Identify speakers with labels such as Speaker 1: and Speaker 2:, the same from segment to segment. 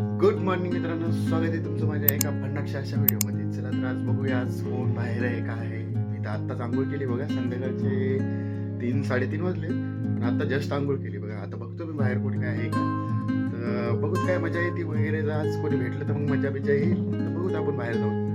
Speaker 1: Good morning मित्रांनो स्वागत आहे तुमचं माझ्या एका भन्नाट अशा व्हिडिओमध्ये. चला तर आज बघूया आज फोन बाहेर आहे काय आहे. मी तर आत्ताच आंघोळ केली बघा संध्याकाळचे तीन साडेतीन वाजले. आणि आता जस्ट आंघोळ केली बघा. आता बघतो मी बाहेर कोणी काय आहे का. तर बघूत काय मजा येते वगैरे. जर आज कोणी भेटलं तर मग मजा बिजा येईल. तर बघूत आपण बाहेर जाऊ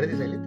Speaker 1: भारी दिसायले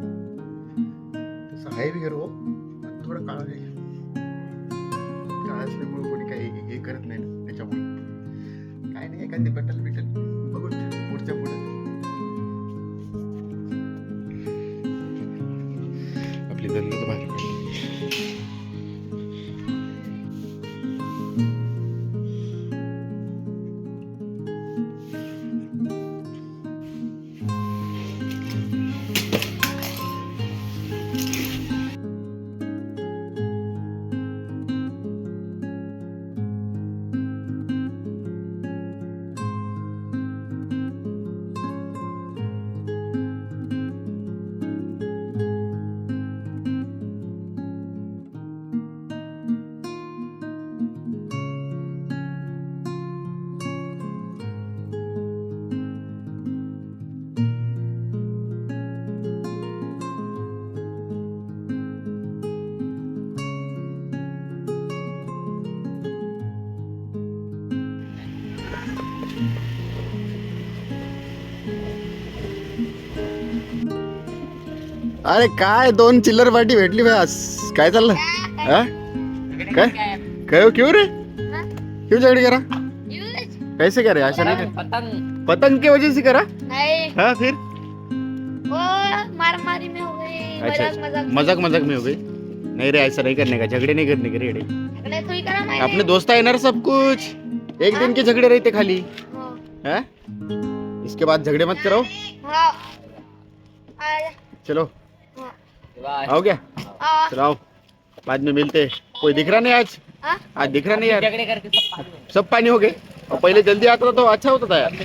Speaker 1: अरे काय दोन चिल्लर पार्टी भेटली बस काय चाललं? हा? काय? काय हो, क्यू रे? क्यू झगड़े करा? कैसे करे ऐसा नहीं
Speaker 2: पतंग
Speaker 1: पतंग की वजह से करा.
Speaker 3: हा
Speaker 1: हाँ फिर.
Speaker 3: वो मार मारी में हो गई
Speaker 1: अच्छा.
Speaker 3: मजाक मजाक
Speaker 1: में हो गई. नहीं रे ऐसा नहीं करने का झगड़े नहीं करने के रे
Speaker 3: करा
Speaker 1: अपने दोस्त है ना सब कुछ. एक दिन के झगड़े रहते खाली.
Speaker 3: है?
Speaker 1: इसके बाद झगड़े मत करो चलो. आओ क्या? चलो आओ. बाद में मिलते हैं। कोई दिख रहा नहीं आज? आज दिख रहा नहीं यार।
Speaker 2: सब हो
Speaker 1: सब पानी हो गए। और पहले जल्दी आता था तो अच्छा होता था यार।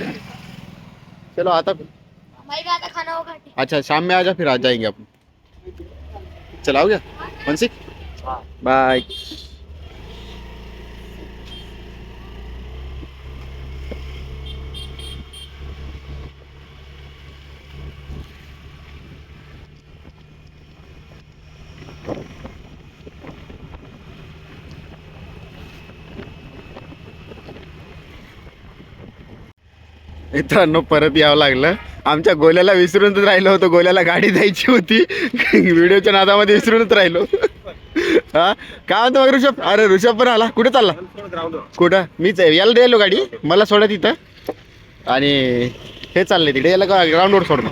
Speaker 1: चलो आता।
Speaker 3: आता खाना खाटी
Speaker 1: अच्छा शाम में आ जा फिर आ जाएंगे अपन। चलाओ क्या। बाय मित्रांनो परत यावं लागलं. आमच्या गोल्याला विसरूनच राहिलो होतो. गोल्याला गाडी द्यायची होती. व्हिडिओच्या नादामध्ये विसरूनच राहिलो. हा? काय म्हणतो मग ऋषभ? अरे ऋषभ पण आला. कुठे चालला? कुठं? मीच आहे. याला द्यायलो गाडी. मला सोडा तिथं. आणि हे चाललंय तिकडे. याला ग्राउंडवर सोडणं?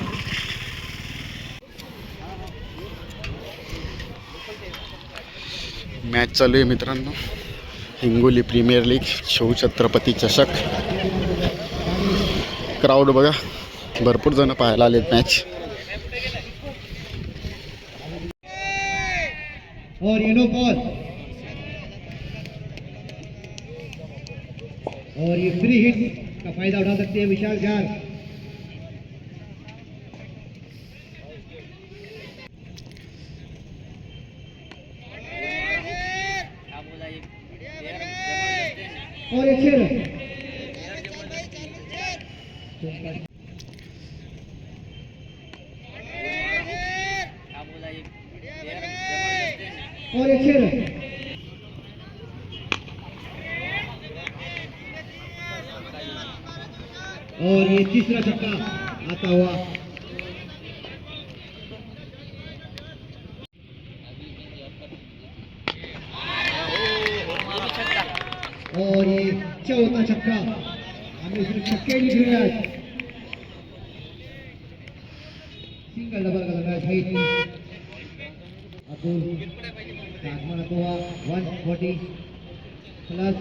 Speaker 1: मॅच चालू आहे मित्रांनो. हिंगोली प्रीमियर लीग शिवछत्रपती चषक. क्राऊड बघा. भरपूर जण पाहायला आलेत मॅच
Speaker 4: और ये बॉल और ये फ्री हिट का फायदा उठा सकते हैं विशाल जाल
Speaker 2: क्या ये प्लेयर
Speaker 4: और ये खेल
Speaker 2: क्या बोला ये प्लेयर जबरदस्त है
Speaker 4: और ये खेल और ये तीसरा छक्का आता हुआ। और ये चौथा छक्का हमें सिर्फ छक्के नहीं खेले आज सिंगल डबल का लगा है अतुल आगमन हुआ वन फोर्टी प्लस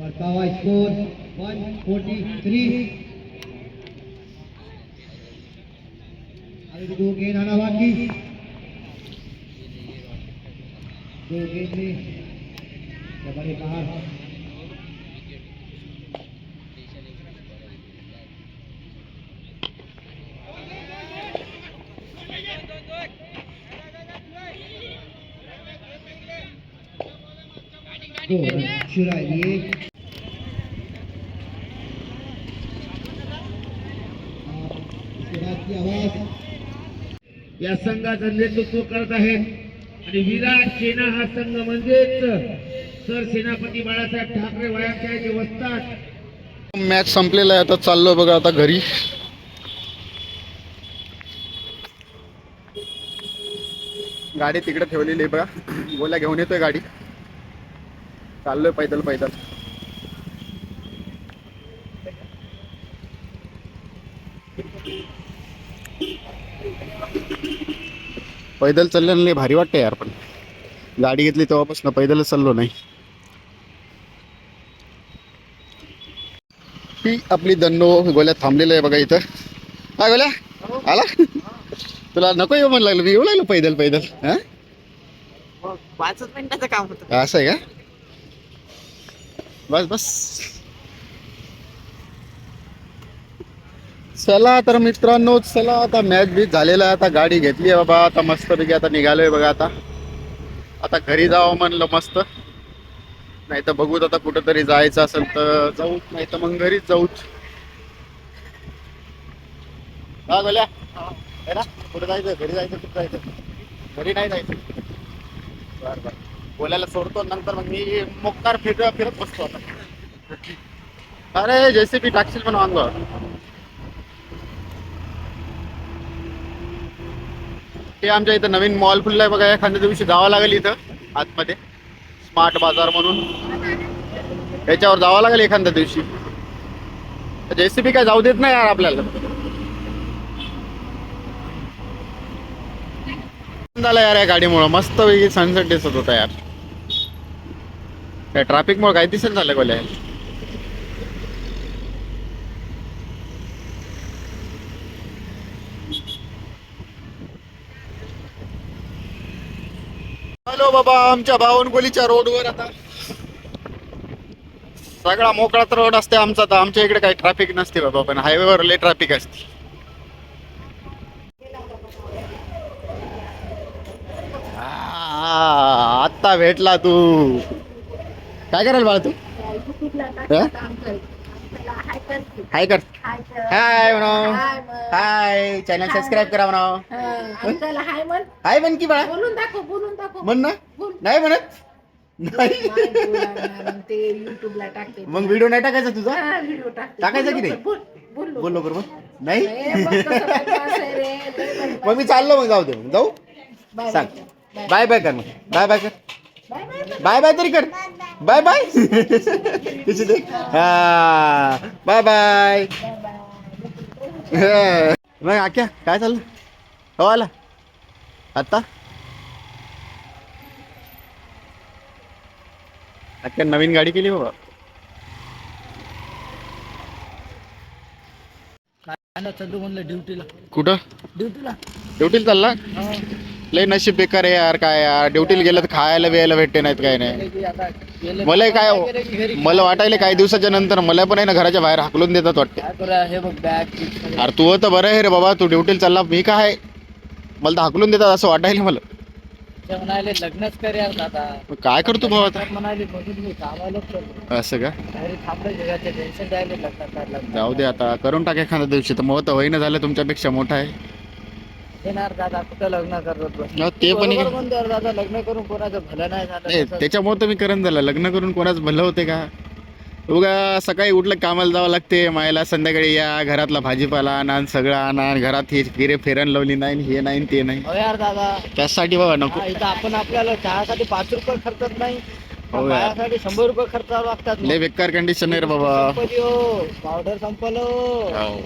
Speaker 4: बढ़ता हुआ स्कोर वन फोर्टी थ्री अभी दो गेंद आना बाकी। दो गेंद में कबड्डी बाहर दो रन चुरा लिए
Speaker 5: या संघाचं नेतृत्व करत आहेत. आणि विराट सेना हा संघ म्हणजेच सर सेनापती बाळासाहेब ठाकरे वयांच्या जे वस्तात
Speaker 1: मॅच संपलेला आहे आता चाललो बघा आता घरी. गाडी तिकडे ठेवलेली आहे बघा. गोल्या घेऊन येतोय गाडी. चाललोय पैदल पैदल. पैदल चालल्यानं लय भारी वाटते यार पण. गाडी घेतली तेव्हापासून पैदलच चाललो नाही. ही आपली दंडो गोल्यात थांबलेलं आहे बघा इथं. काय गोल्या आला? तुला नको येऊ म्हणलं लागलं मी येऊ लागलो पैदल पैदल हा
Speaker 2: पाचच मिनिटाचं काम होतं.
Speaker 1: असं आहे का? बस बस. चला तर मित्रांनो चला आता मॅच बीच झालेला आहे. आता गाडी घेतली आहे बाबा. आता मस्तपैकी आता निघालोय बघा आता. आता घरी जावं म्हणलं मस्त. नाही तर बघूत आता कुठंतरी जायचं असेल तर जाऊ. नाही तर मग घरीच जाऊच हा बोल्या है ना कुठं जायचं? घरी जायचं कुठं जायचं? घरी नाही जायचं. बरं बरं. बोलायला सोडतो. नंतर मग मी मोक्कार फिर फिरत बसतो आता. अरे जेसीबी टाकशील पण अंगावर ते आमच्या इथं नवीन मॉल खुलला आहे बघा एखाद्या दिवशी जावं लागेल इथं आतमध्ये. स्मार्ट बाजार म्हणून. याच्यावर जावं लागेल एखाद्या दिवशी. जेसीबी काय जाऊ देत नाही यार आपल्याला. झाला यार या गाडीमुळं. मस्त वेगळी सनसेट दिसत होता यार. काय ट्रॅफिक मुळे काय दिसेल झालं गोल्या हॅलो बाबा आमच्या बावनगोलीच्या रोडवर आता सगळा मोकळाच रोड असते आमचा तर आमच्या इकडे काही ट्रॅफिक नसते बाबा पण हायवेवर लय ट्रॅफिक असते आत्ता भेटला तू काय करायला बाळा तू हाय कर हाय म्हणाव हाय चॅनल सबस्क्राईब करा म्हणाव
Speaker 6: हाय म्हण
Speaker 1: हाय म्हण की बाळा
Speaker 6: बोलून दाखव बोलून दाखव
Speaker 1: म्हण ना नाही म्हणत. नाही.
Speaker 6: मग ते युट्यूबला टाकते.
Speaker 1: मग व्हिडिओ नाही टाकायचा तुझा?
Speaker 6: हा, व्हिडिओ टाकते.
Speaker 1: टाकायचा की नाही?
Speaker 6: बोल बोल बोल
Speaker 1: बोल लवकर बोल. नाही?
Speaker 6: ए, बघ कसं बदमाश आहे रे, लय बदमाश.
Speaker 1: मग मी चाललो मग जाऊ दे. मग जाऊ?
Speaker 6: बाय
Speaker 1: सांग.
Speaker 6: बाय.
Speaker 1: बाय. बाय कर मग. बाय बाय कर.
Speaker 6: Bye bye.
Speaker 1: बाय. बाय तरी कर. Bye bye. किती दे हा. Bye bye. मग आख्या काय चाललं? हो आला. आत्ता? आख्या नवीन गाडी केली बाबा.
Speaker 2: चंदू म्हणलं ड्युटीला.
Speaker 1: कुठं?
Speaker 2: ड्युटीला.
Speaker 1: ड्युटीला चालला? लय नशीब बेकार आहे यार काय यार. ड्युटीला गेलं तर खायला बियायला भेटते नाहीत काय नाही.
Speaker 2: आता
Speaker 1: मला काय मला वाटायला काही दिवसाच्या नंतर मला पण आहे ना घराच्या बाहेर हाकलून देतात वाटते.
Speaker 2: हे
Speaker 1: अरे तू तर बरं आहे रे बाबा. तू ड्युटीला चालला मी काय? मला तर हाकलून देतात असं वाटायला मला.
Speaker 2: ते म्हणाले लग्नच कर यार दादा.
Speaker 1: मग काय करतो भाऊ आता?
Speaker 2: तर म्हणाले म्हणून मी कामालाच करतो
Speaker 1: असं का?
Speaker 2: घरी थांबलं जगाचे टेन्शन द्यायला लग्न
Speaker 1: जाऊ दे आता करून टाक एखाद्या दिवशी. तर मग तर होईना झालं तुमच्यापेक्षा मोठा आहे.
Speaker 2: येणार दादा कुठं लग्न करत बस
Speaker 1: हा, ते पण
Speaker 2: बरोबर
Speaker 1: आहे.
Speaker 2: म्हणतो यार दादा लग्न करून कोणाचं भलं नाही झालं
Speaker 1: नाही
Speaker 2: तसं.
Speaker 1: त्याच्यामुळे तर मी करण झालं. लग्न करून कोणाच भलं होते का? उगा सकाळी उठलं कामाला जावं लागते. मायला संध्याकाळी या घरातला भाजीपाला आणा सगळं आणा घरात हे फिरे फेरन लावली नाही हे नाही ते नाही.
Speaker 2: हो यार दादा.
Speaker 1: त्यासाठी बाबा नको.
Speaker 2: हा, इथं आपण आपल्याला चहासाठी पाच रुपये खर्चत नाही.
Speaker 1: हो यार.
Speaker 2: शंभर रुपये खर्च लागतात
Speaker 1: लय बेकार कंडिशन आहे रे बाबा.
Speaker 2: संपली हो. पावडर संपलं हो.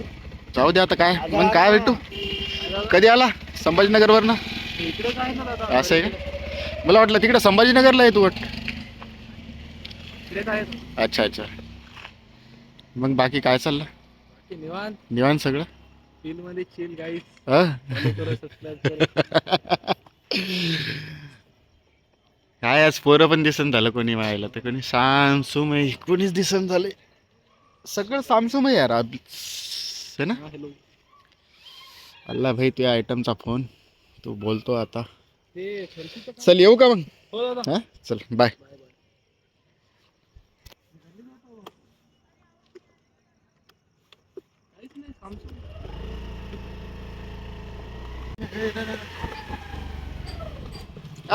Speaker 1: जाऊ दे आता काय. मग काय भेटू? कधी आला? संभाजीनगर वर ना असं आहे का? मला वाटलं तिकडे संभाजीनगरला आहे तू वाट अच्छा अच्छा. मग बाकी काय चाललं?
Speaker 2: निवांत.
Speaker 1: निवांत सगळं?
Speaker 2: फील मध्ये चिल गाईस
Speaker 1: हा? काय आज पोरं पण दिसन झालं कोणी मायला तर कोणी सामसुमय कोणीच दिसन झाले. सगळं सामसुमय यार आज. है ना?
Speaker 2: हॅलो
Speaker 1: अल्ला भाई तुझ्या आयटमचा फोन तू बोलतो आता.
Speaker 2: ते
Speaker 1: चल येऊ का मग?
Speaker 2: हो दादा.
Speaker 1: हा? चल बाय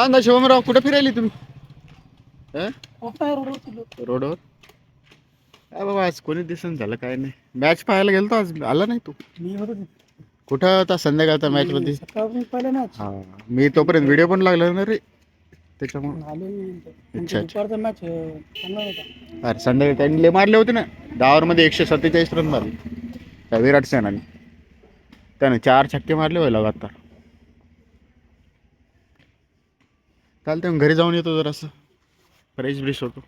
Speaker 1: ना शिवमराव कुठे फिरायली तुम्ही? हं? रोडवर? काय बाबा आज कोणी दिसन झालं काय नाही. मॅच पाहायला गेलतो आज. आला नाही तू? कुठं होता संध्याकाळचा मॅच मध्ये हा मी तोपर्यंत व्हिडिओ पण लागला ना रे. त्याच्यामुळे. अच्छा अच्छा. अरे संध्याकाळी त्यांनी मारले होते ना. दहा मध्ये एकशे सत्तेचाळीस रन मारले. त्या विराट सेनाने. त्याने चार छक्के मारले होय लगातार. चालते मग घरी जाऊन येतो जरासं. फ्रेश ब्रिश होतो.